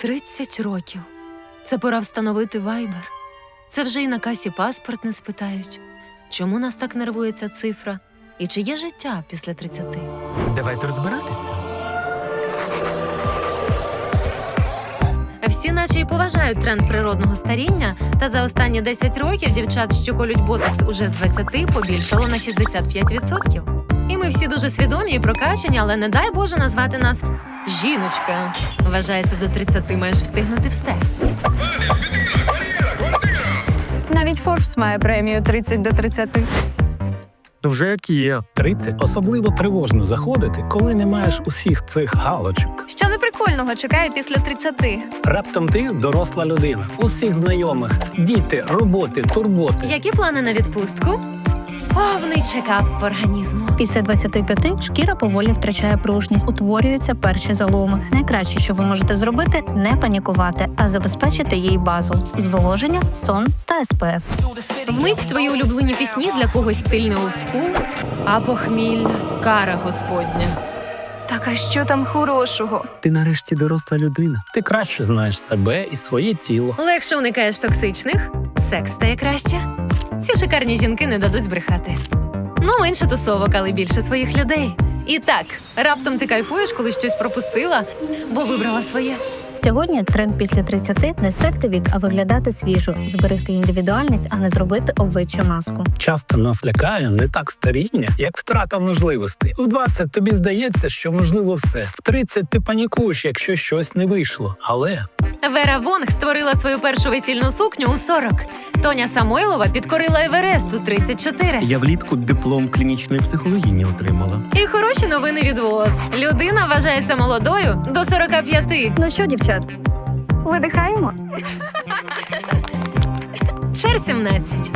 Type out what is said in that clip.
30 років. Це пора встановити вайбер. Це вже і на касі паспорт не спитають. Чому нас так нервує ця цифра? І чи є життя після 30? Давайте розбиратися. Всі наче й поважають тренд природного старіння, та за останні 10 років дівчат, що колють ботокс уже з 20, побільшало на 65%. Ми всі дуже свідомі і прокачані, але не дай Боже назвати нас жіночкою. Вважається, до 30 маєш встигнути все. Навіть Forbes має премію 30 до 30. Ну вже як є. 30 особливо тривожно заходити, коли не маєш усіх цих галочок. Що неприкольного чекає після 30? Раптом ти доросла людина, усіх знайомих, діти, роботи, турботи. Які плани на відпустку? Повний чекап організму. Після 25 шкіра поволі втрачає пружність, утворюються перші заломи. Найкраще, що ви можете зробити, не панікувати, а забезпечити їй базу: зволоження, сон та СПФ. Вмить твої улюблені пісні для когось стильний олдскул, а похмілля кара господня. Так а що там хорошого? Ти нарешті доросла людина. Ти краще знаєш себе і своє тіло. Легше уникаєш токсичних, секс стає краще. Ці шикарні жінки не дадуть збрехати. Ну, менше тусовок, але більше своїх людей. І так, раптом ти кайфуєш, коли щось пропустила, бо вибрала своє. Сьогодні тренд після 30 – не стерти вік, а виглядати свіжо, зберегти індивідуальність, а не зробити обличчя маску. Часто нас лякає не так старіння, як втрата можливостей. У 20 тобі здається, що можливо все. В 30 ти панікуєш, якщо щось не вийшло. Але Вера Вонг створила свою першу весільну сукню у 40. Тоня Самойлова підкорила Еверест у 34. Я влітку диплом клінічної психології отримала. І хороші новини від ВОЗ. Людина вважається молодою до 45. Ну що, дівчат, видихаємо? Чер 17.